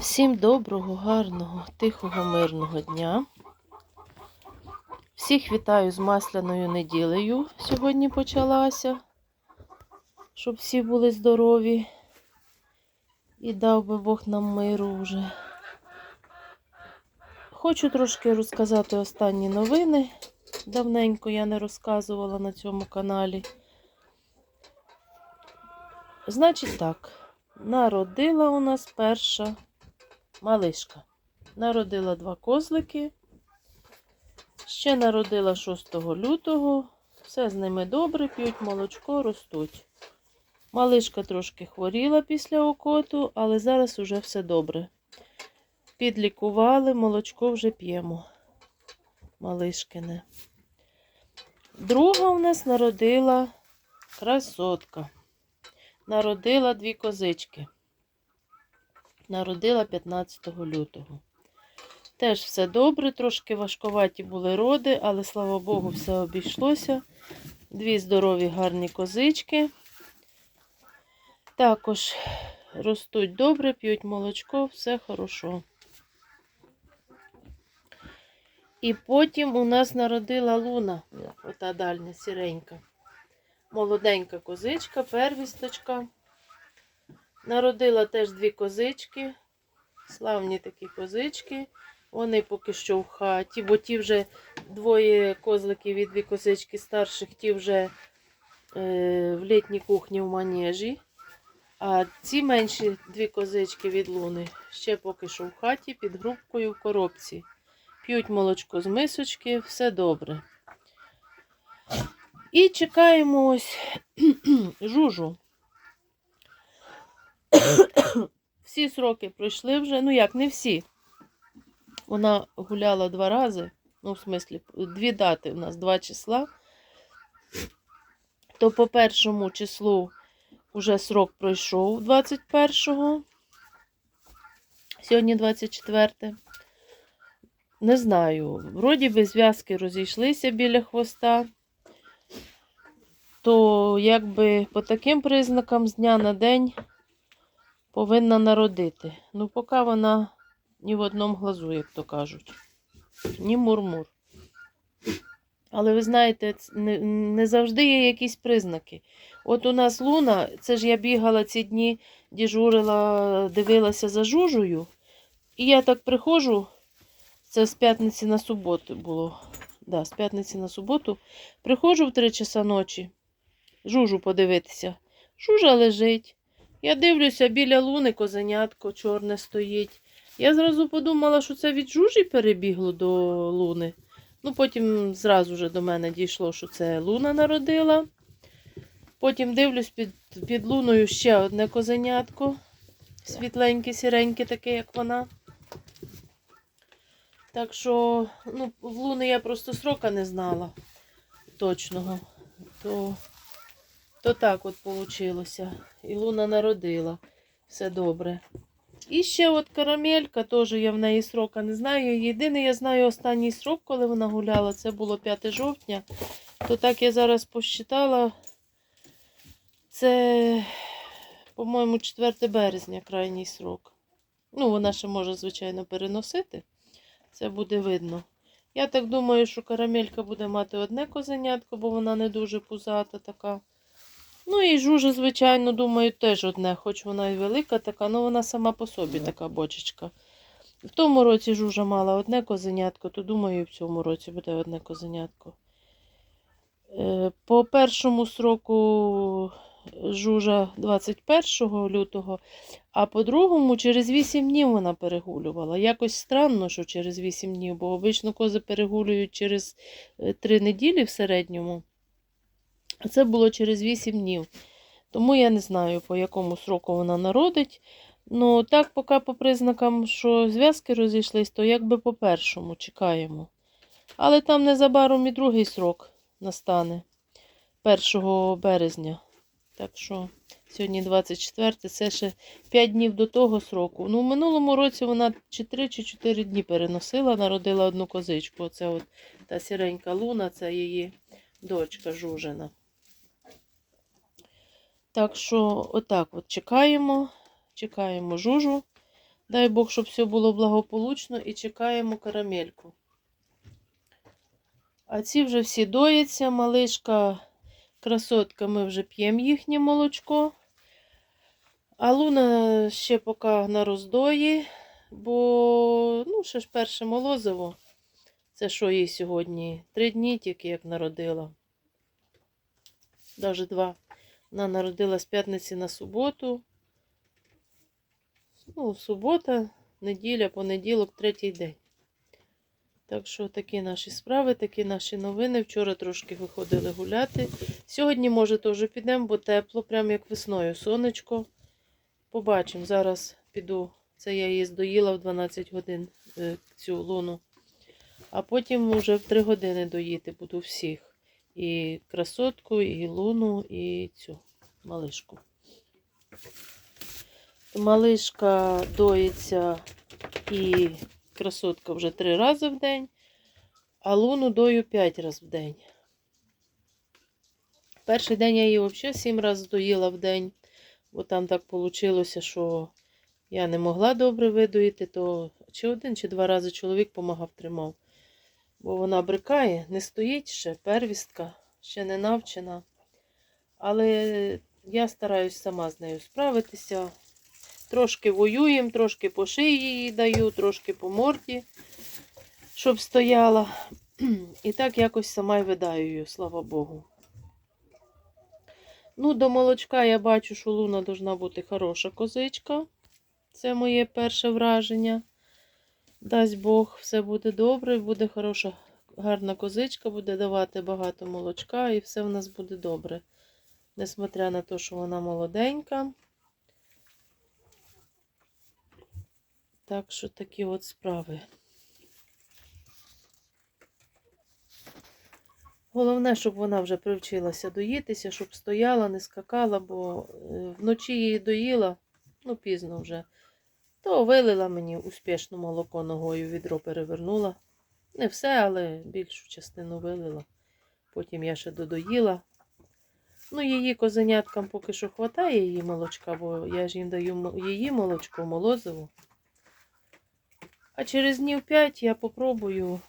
Всім доброго, гарного, тихого, мирного дня. Всіх вітаю з масляною неділею. Сьогодні почалася, щоб всі були здорові. І дав би Бог нам миру вже. Хочу трошки розказати останні новини. Давненько я не розказувала на цьому каналі. Значить так, народила у нас перша малишка. Народила два козлики. Ще народила 6 лютого. Все з ними добре, п'ють молочко, ростуть. Малишка трошки хворіла після окоту, але зараз уже все добре. Підлікували, молочко вже п'ємо. Малишкине. Друга у нас народила красотка. Народила дві козички. Народила 15 лютого. Теж все добре, трошки важковаті були роди, але слава Богу, все обійшлося. Дві здорові гарні козички. Також ростуть добре, п'ють молочко, все хорошо. І потім у нас народила луна, ота дальня сіренька. Молоденька козичка, первісточка. Народила теж дві козички. Славні такі козички. Вони поки що в хаті, бо ті вже двоє козликів і дві козички старших, ті вже е, в літній кухні в манежі. А ці менші дві козички від луни ще поки що в хаті під грубкою в коробці. П'ють молочко з мисочки, все добре. І чекаємо ось жужу. Всі сроки пройшли вже. Ну як, не всі. Вона гуляла два рази. Ну, в смислі, дві дати у нас два числа. То по першому числу вже срок пройшов 21-го. Сьогодні 24. Не знаю. Вроді би зв'язки розійшлися біля хвоста. То якби по таким признакам з дня на день повинна народити. Ну, поки вона ні в одному глазу, як то кажуть. Ні мурмур. Але ви знаєте, не, завжди є якісь признаки. От у нас луна, це ж я бігала ці дні, діжурила, дивилася за жужою. І я так приходжу, це з п'ятниці на суботу було. Да, з п'ятниці на суботу. Приходжу в 3 часа ночі, жужу подивитися. Жужа лежить. Я дивлюся, біля луни козенятко чорне стоїть. Я зразу подумала, що це від жужі перебігло до луни. Ну, потім зразу вже до мене дійшло, що це луна народила. Потім дивлюсь під, під луною ще одне козенятко. Світленьке, сіреньке, таке, як вона. Так що, ну, в луни я просто срока не знала точного. То, то так от вийшло. І луна народила. Все добре. І ще от карамелька, теж я в неї срока не знаю. Єдиний я знаю останній срок, коли вона гуляла, це було 5 жовтня. То так я зараз посчитала. Це, по-моєму, 4 березня крайній срок. Ну, вона ще може, звичайно, переносити. Це буде видно. Я так думаю, що карамелька буде мати одне козенятко, бо вона не дуже пузата така. Ну і жужа, звичайно, думаю, теж одне, хоч вона і велика така, але вона сама по собі така бочечка. В тому році жужа мала одне козенятко, то думаю, і в цьому році буде одне козенятко. Е, По першому сроку жужа 21 лютого, а по другому через 8 днів вона перегулювала. Якось странно, що через 8 днів, бо обично кози перегулюють через 3 неділі в середньому. Це було через 8 днів. Тому я не знаю, по якому сроку вона народить. Ну, так, поки по признакам, що зв'язки розійшлись, то якби по першому чекаємо. Але там незабаром і другий срок настане 1 березня. Так що, сьогодні 24, це ще 5 днів до того сроку. Ну, в минулому році вона чи 3 чи 4 дні переносила, народила одну козичку. Оце от та сіренька луна, це її дочка Жужина. Так що, отак от чекаємо, чекаємо жужу. Дай Бог, щоб все було благополучно і чекаємо карамельку. А ці вже всі доїться, малишка, красотка, ми вже п'ємо їхнє молочко. А Луна ще поки на роздої, бо ну, ще ж перше молозиво. Це що їй сьогодні? Три дні тільки як народила. Навіть два. Вона народила з п'ятниці на суботу. Ну, субота, неділя, понеділок, третій день. Так що такі наші справи, такі наші новини. Вчора трошки виходили гуляти. Сьогодні, може, теж підемо, бо тепло, прямо як весною. Сонечко. Побачимо. Зараз піду. Це я її здоїла в 12 годин е, цю луну. А потім вже в 3 години доїти буду всіх. І красотку, і луну, і цю малишку. Малишка доїться і красотка вже три рази в день, а луну дою п'ять разів в день. Перший день я її взагалі сім разів доїла в день, бо там так вийшло, що я не могла добре видоїти, то чи один, чи два рази чоловік помагав тримав. Бо вона брикає, не стоїть ще, первістка, ще не навчена. Але я стараюсь сама з нею справитися. Трошки воюємо, трошки по шиї їй даю, трошки по морді, щоб стояла. І так якось сама й видаю її, слава Богу. Ну, до молочка я бачу, що луна должна бути хороша козичка. Це моє перше враження. Дасть Бог, все буде добре, буде хороша, гарна козичка, буде давати багато молочка і все в нас буде добре. Несмотря на те, що вона молоденька. Так що такі от справи. Головне, щоб вона вже привчилася доїтися, щоб стояла, не скакала, бо е, вночі її доїла, ну пізно вже. То вилила мені успішно молоко ногою, відро перевернула. Не все, але більшу частину вилила. Потім я ще додоїла. Ну, її козеняткам поки що хватає її молочка, бо я ж їм даю її молочко, молозиво. А через днів 5 я попробую.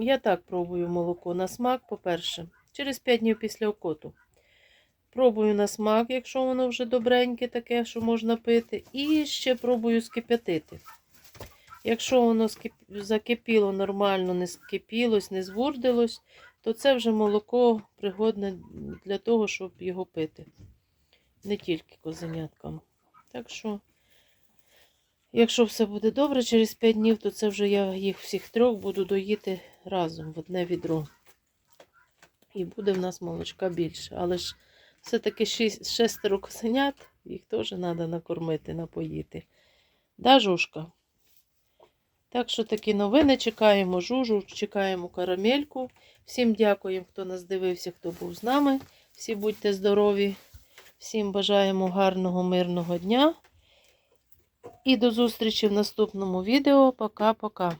Я так пробую молоко на смак, по-перше. Через 5 днів після окоту. Пробую на смак, якщо воно вже добреньке, таке, що можна пити. І ще пробую скип'ятити. Якщо воно закипіло нормально, не скипілось, не звурдилось, то це вже молоко пригодне для того, щоб його пити. Не тільки козеняткам. Так що. Якщо все буде добре, через 5 днів, то це вже я їх всіх трьох буду доїти разом в одне відро. І буде в нас молочка більше. Але ж все-таки шестеро косенят, їх теж треба накормити, напоїти. Да, Жушка? Так що такі новини. Чекаємо жужу, чекаємо карамельку. Всім дякуємо, хто нас дивився, хто був з нами. Всі будьте здорові. Всім бажаємо гарного, мирного дня. І до зустрічі в наступному відео. Пока-пока.